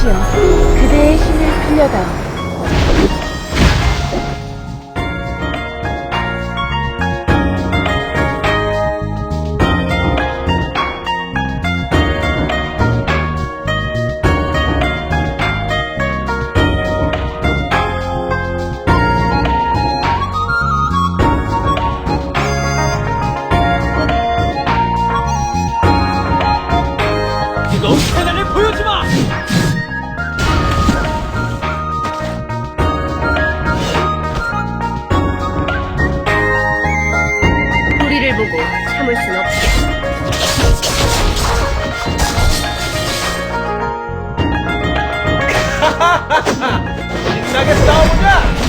꽃이여, 그대의 힘을 빌려다. 뜨 보고 참을 순 없지. 신나게 싸워보자!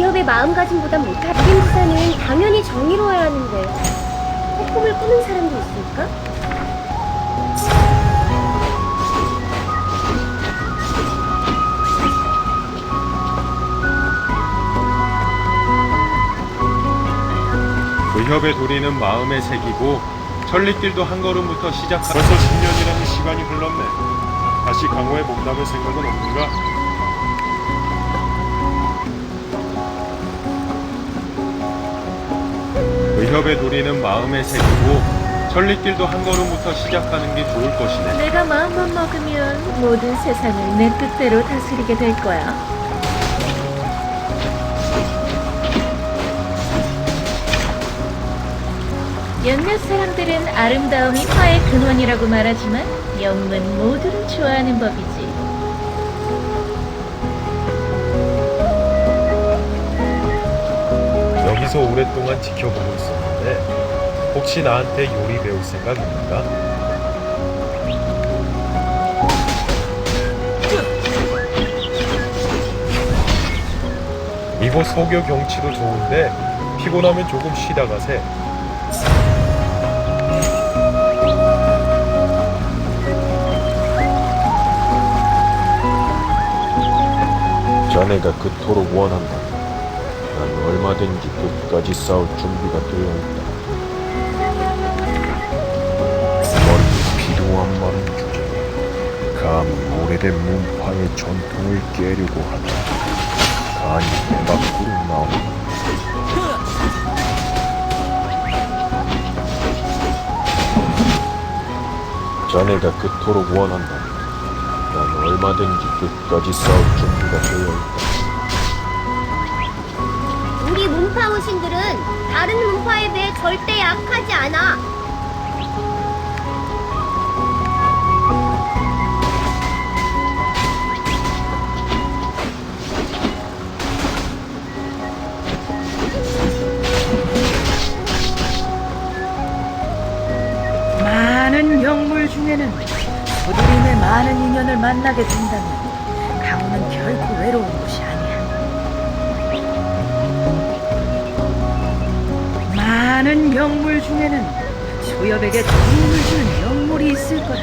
위협의 마음가짐보단 못할 무림수사는 당연히 정의로워야 하는데 폭풍을 꾸는 사람도 있을까? 의협의 도리는 마음에 새기고 천리길도 한 걸음부터 시작하 벌써 10년이라는 시간이 흘렀네. 다시 강호에 몸담을 생각은 없는가? 의협의 도리는 마음에 새기고 천리길도 한 걸음부터 시작하는 게 좋을 것이네. 내가 마음만 먹으면 모든 세상을 내 뜻대로 다스리게 될 거야. 몇몇 사람들은 아름다움이 화의 근원이라고 말하지만 영문 모두를 좋아하는 법이지. 여기서 오랫동안 지켜보고 있 있는데 혹시 나한테 요리 배울 생각입니까? 이곳 소교 경치도 좋은데 피곤하면 조금 쉬다 가세. 자네가 그토록 원한다. 난 얼마든지 끝까지 싸울 준비가 되어 있다. 멀리 필요한 말은 주제. 감히 오래된 문파의 전통을 깨려고 하다. 간이 내 밖으로 나온다. 자네가 그토록 원한다. 난 얼마든지 끝까지 싸울 준비가 되어 있다. 신들은 다른 문파에 비해 절대 약하지 않아. 많은 영물 중에는 소드림의 많은 인연을 만나게 된다면 많은 영물 중에는 소엽에게 도움을 주는 영물이 있을 거라.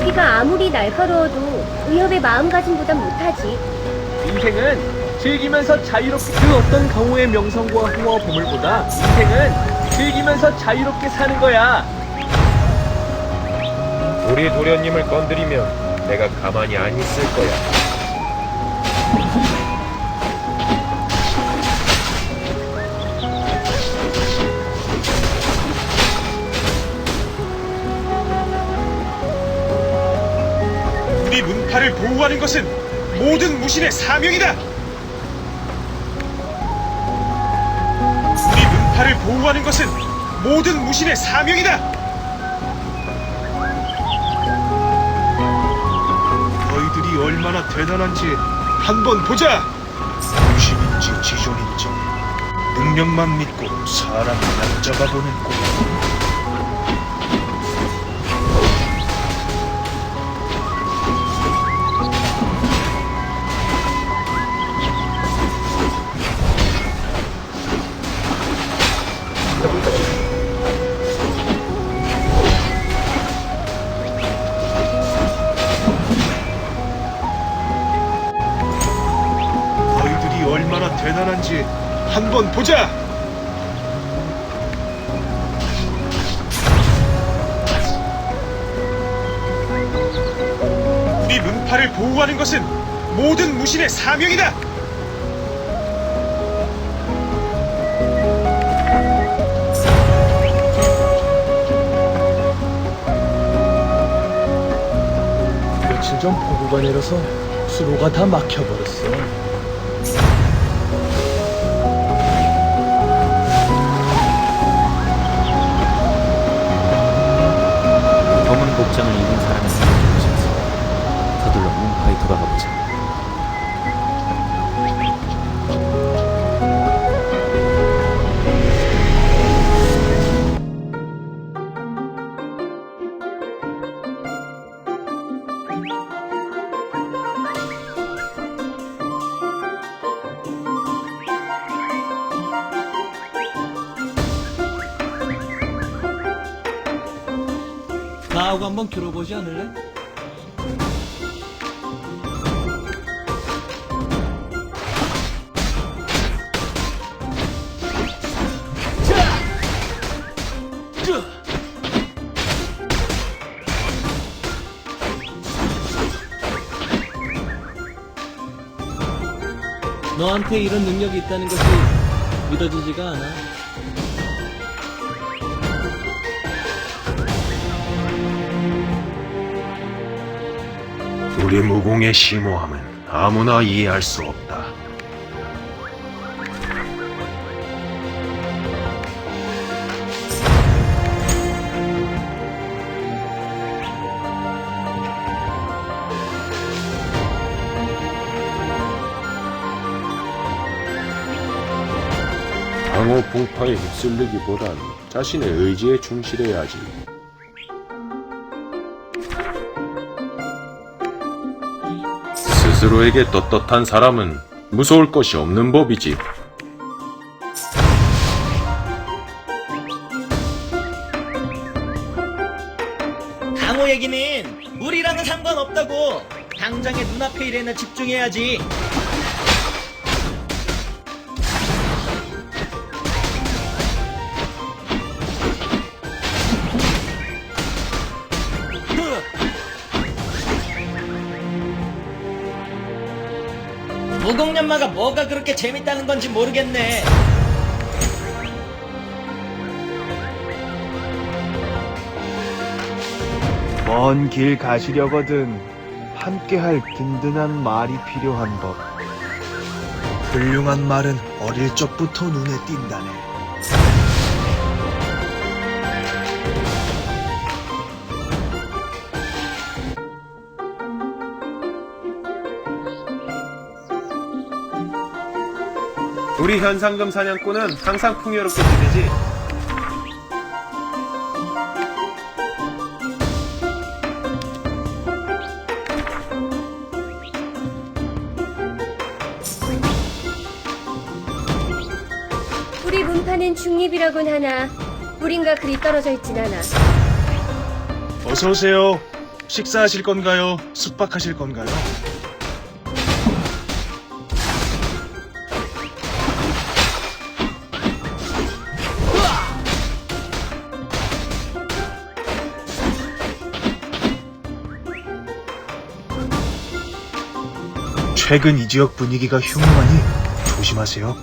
우리가 아무리 날카로워도 의협의 마음가짐보단 못하지. 인생은 즐기면서 자유롭게 그 어떤 강호의 명성과 후와 보물보다 인생은 즐기면서 자유롭게 사는 거야. 우리 도련님을 건드리면 내가 가만히 안 있을 거야. 우리 문파를 보호하는 것은 모든 무신의 사명이다. 우리 문파를 보호하는 것은 모든 무신의 사명이다. 얼마나 대단한지 한번 보자. 무신인지 지존인지 능력만 믿고 사람을 납작아 보는 꼴. 한번 보자. 우리 문파를 보호하는 것은 모든 무신의 사명이다. 며칠 전 폭우가 내려서 수로가 다 막혀버렸어. 복장을 입은 사람이 보셔서 서둘러 문파에 돌아가 보자. 나하고 한번 겨뤄보지 않을래? 너한테 이런 능력이 있다는 것이 믿어지지가 않아. 우리 무공의 심오함은 아무나 이해할 수 없다. 강호 풍파에 휩쓸리기보단 자신의 의지에 충실해야지. 스스로에게 떳떳한 사람은 무서울 것이 없는 법이지. 강호 얘기는 우리랑은 상관없다고. 당장의 눈앞의 일에나 집중해야지. 무공연마가 뭐가 그렇게 재밌다는 건지 모르겠네. 먼 길 가시려거든 함께할 든든한 말이 필요한 법. 훌륭한 말은 어릴 적부터 눈에 띈다네. 우리 현상금 사냥꾼은 항상 풍요롭게 지내지. 뿌리 분파는 중립이라곤 하나 뿌린가 그리 떨어져 있진 않아. 어서 오세요. 식사하실 건가요? 숙박하실 건가요? 최근 이 지역 분위기가 흉흉하니 조심하세요.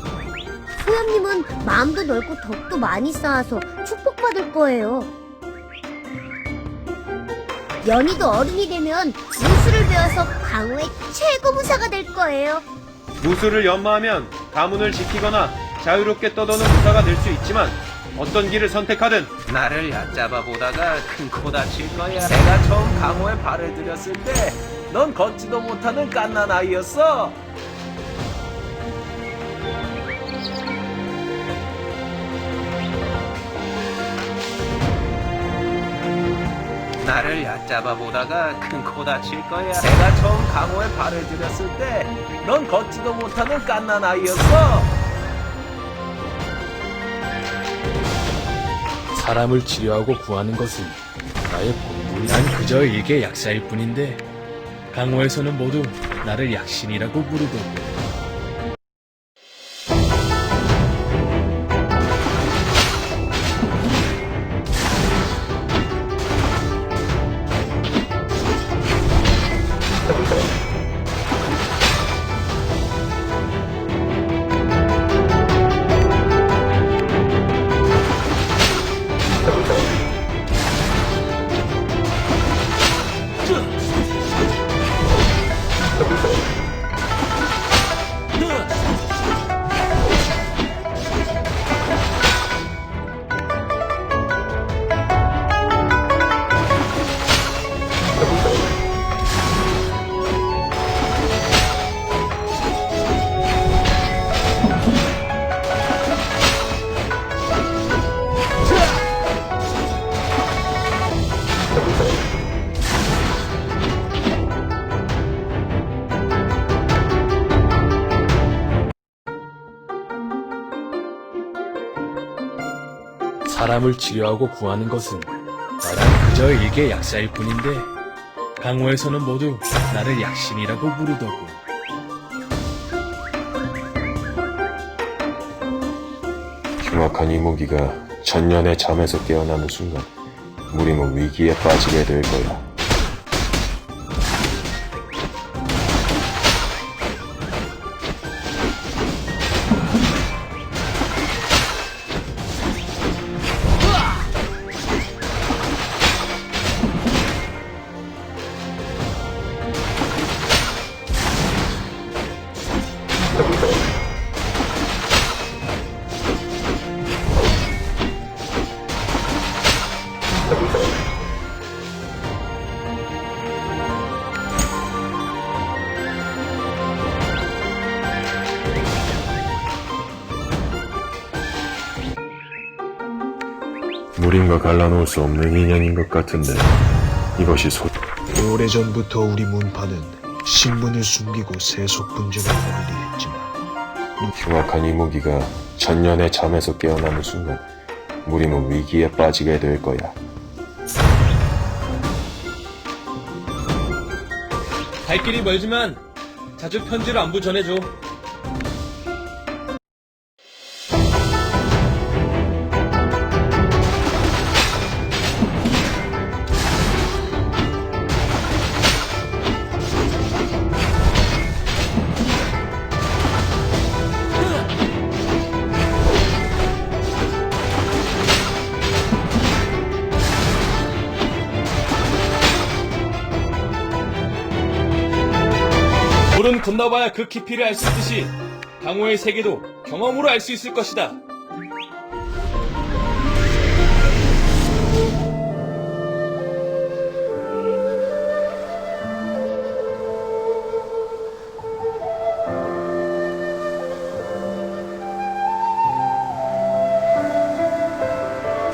소염님은 마음도 넓고 덕도 많이 쌓아서 축복받을 거예요. 연희도 어른이 되면 무술을 배워서 강호의 최고 무사가 될 거예요. 무술을 연마하면 가문을 지키거나 자유롭게 떠도는 무사가 될 수 있지만 어떤 길을 선택하든 나를 얕잡아 보다가 큰 코 다칠 거야. 내가 처음 강호에 발을 들였을 때 넌 걷지도 못하는 깐난 아이였어. 나를 얕잡아 보다가 큰 코 다칠 거야. 내가 처음 강호에 발을 들였을 때 넌 걷지도 못하는 깐난 아이였어. 사람을 치료하고 구하는 것은 나의 본분. 난 그저 일개 약사일 뿐인데 강호에서는 모두 나를 약신이라고 부르더고. 사람을 치료하고 구하는 것은 나란 그저 일개 약사일 뿐인데 강호에서는 모두 나를 약신이라고 부르더고. 흉악한 이무기가 천년의 잠에서 깨어나는 순간 우리는 위기에 빠지게 될 거야. 누구인가 갈라놓을 수 없는 인연인 것 같은데 이것이 소... 오래전부터 우리 문파는 신문을 숨기고 세속 분쟁을 벌이려 했지만 흉악한 이무기가 천년의 잠에서 깨어나는 순간 무림은 위기에 빠지게 될 거야. 갈 길이 멀지만 자주 편지를 안부 전해줘. 물은 건너봐야 그 깊이를 알 수 있듯이 강호의 세계도 경험으로 알 수 있을 것이다.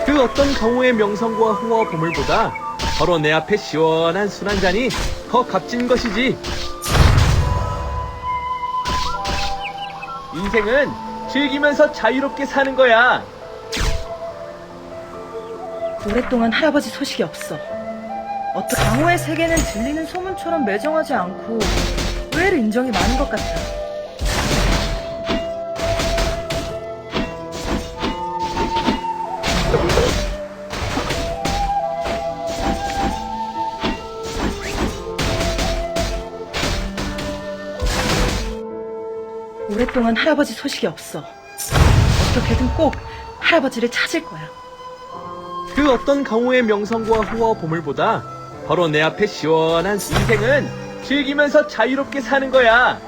그 어떤 강호의 명성과 호화 보물보다 바로 내 앞에 시원한 술 한 잔이 더 값진 것이지. 인생은 즐기면서 자유롭게 사는 거야. 오랫동안 할아버지 소식이 없어. 어떤 강호의 세계는 들리는 소문처럼 매정하지 않고 의외로 인정이 많은 것 같아. 동안 할아버지 소식이 없어. 어떻게든 꼭 할아버지를 찾을 거야. 그 어떤 강호의 명성과 호화 보물보다 바로 내 앞에 시원한 인생은 즐기면서 자유롭게 사는 거야.